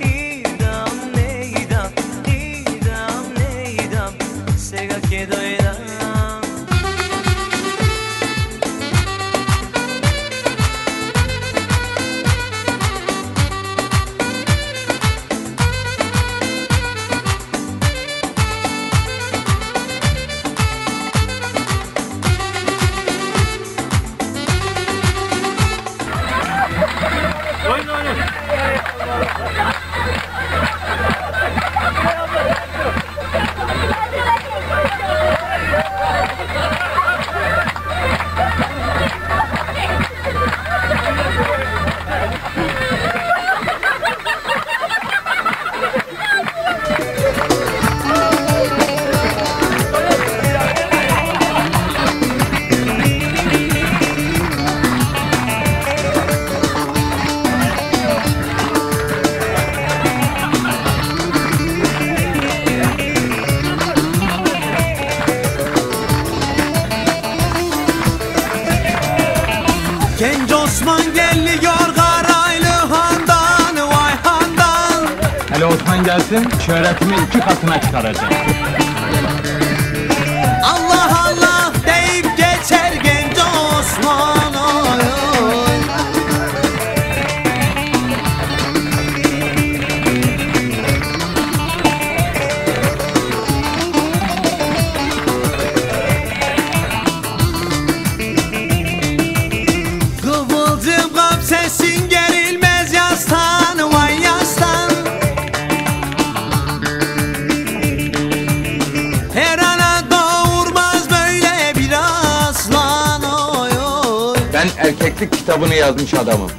Идам, не идам, идам, не идам. Сега سگا که Genç Osman geliyor Karaylı Handan Vay Handan Hele Osman gelsin, şöhretimi iki katına çıkaracağım. Her ana doğurmaz böyle bir aslan oy oy Ben erkeklik kitabını yazmış adamım.